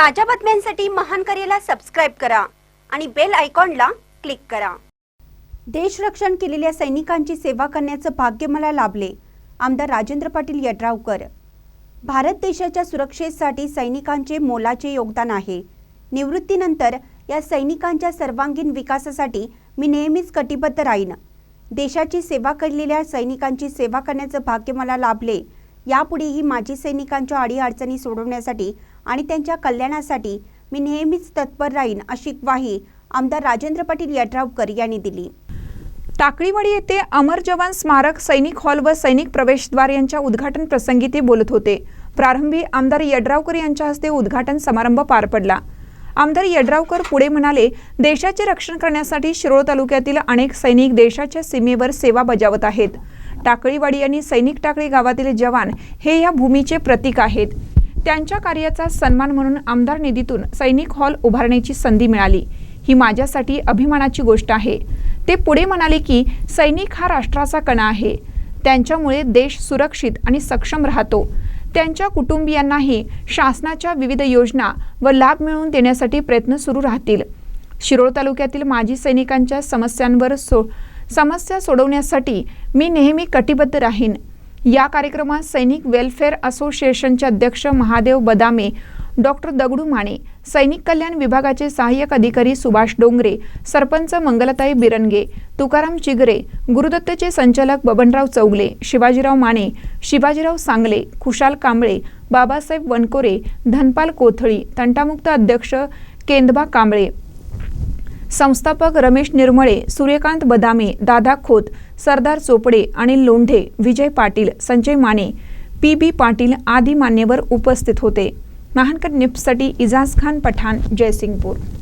ताज्या बातम्यांसाठी महान करेला सबस्क्राईब करा आणि बेल आयकॉनला क्लिक करा. देशरक्षण केलेल्या सैनिकांची सेवा करण्याचं भाग्य मला लाभले आमदार राजेंद्र पाटील यड्रावकर. भारत देशाच्या सुरक्षेसाठी सैनिकांचे मोलाचे योगदान आहे. निवृत्तीनंतर या सैनिकांच्या सर्वांगीण विकासासाठी मी नेहमीच कटिबद्ध राहीन. देशाची सेवा केलेल्या सैनिकांची सेवा करण्याचं भाग्य मला लाभले यापुढेही माजी सैनिकांच्या अडीअडचणी सोडवण्यासाठी आणि त्यांच्या कल्याणासाठी मी नेहमीच तत्पर राहीन अशी ग्वाही आमदार राजेंद्र पाटील यड्रावकर यांनी दिली. टाकळीवाडी येथे अमर जवान स्मारक सैनिक हॉल व सैनिक प्रवेशद्वार यांच्या उद्घाटन प्रसंगी ते बोलत होते. प्रारंभी आमदार यड्रावकर यांच्या हस्ते उद्घाटन समारंभ पार पडला. आमदार यड्रावकर पुढे म्हणाले देशाचे रक्षण करण्यासाठी शिरोळ तालुक्यातील अनेक सैनिक देशाच्या सीमेवर सेवा बजावत आहेत. टाकळीवाडी आणि सैनिक टाकळी गावातील जवान हे या भूमीचे प्रतीक आहेत. त्यांच्या कार्याचा सन्मान म्हणून आमदार निधीतून सैनिक हॉल उभारण्याची संधी मिळाली. ही माझ्यासाठी अभिमानाची गोष्ट आहे. ते पुढे म्हणाले की सैनिक हा राष्ट्राचा कणा आहे. त्यांच्यामुळे देश सुरक्षित आणि सक्षम राहतो. त्यांच्या कुटुंबियांनाही शासनाच्या विविध योजना व लाभ मिळवून देण्यासाठी प्रयत्न सुरू राहतील. शिरोळ तालुक्यातील माजी सैनिकांच्या समस्यांवर सो समस्या सोडवण्यासाठी मी नेहमी कटिबद्ध राहीन. या कार्यक्रमात सैनिक वेलफेअर असोसिएशनचे अध्यक्ष महादेव बदामे डॉक्टर दगडू माने सैनिक कल्याण विभागाचे सहाय्यक अधिकारी सुभाष डोंगरे सरपंच मंगलताई बिरनगे तुकाराम चिगरे गुरुदत्तचे संचालक बबनराव चौगले शिवाजीराव माने शिवाजीराव सांगले खुशाल कांबळे बाबासाहेब वनकोरे धनपाल कोथळी तंटामुक्त अध्यक्ष केंदबा कांबळे संस्थापक रमेश निर्मळे सूर्यकांत बदामे दादा खोत सरदार चोपडे अनिल लोंढे विजय पाटील संजय माने पी बी पाटील आदी मान्यवर उपस्थित होते. महानकर निप्ससाठी इजाज खान पठाण जयसिंगपूर.